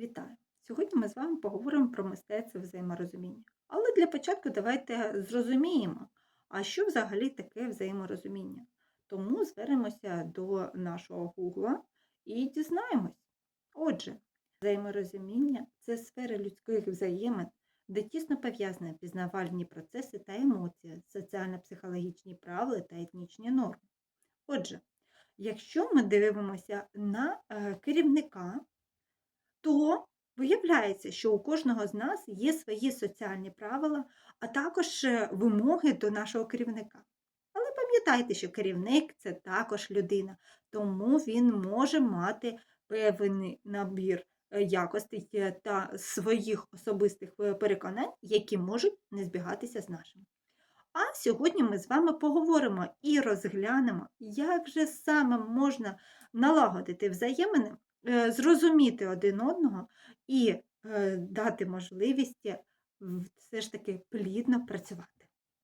Вітаю! Сьогодні ми з вами поговоримо про мистецтво взаєморозуміння. Але для початку давайте зрозуміємо, а що взагалі таке взаєморозуміння. Тому звернемося до нашого Гугла і дізнаємось. Отже, взаєморозуміння це сфера людських взаємин, де тісно пов'язані пізнавальні процеси та емоції, соціально-психологічні правила та етнічні норми. Отже, якщо ми дивимося на е, керівника, то виявляється, що у кожного з нас є свої соціальні правила, а також е, вимоги до нашого керівника. Але пам'ятайте, що керівник це також людина, тому він може мати певний набір е, якостей е, та своїх особистих переконань, які можуть не збігатися з нашими. А сьогодні ми з вами поговоримо і розглянемо, як же саме можна налагодити взаємини, зрозуміти один одного і е, дати можливість е, все ж таки плідно працювати.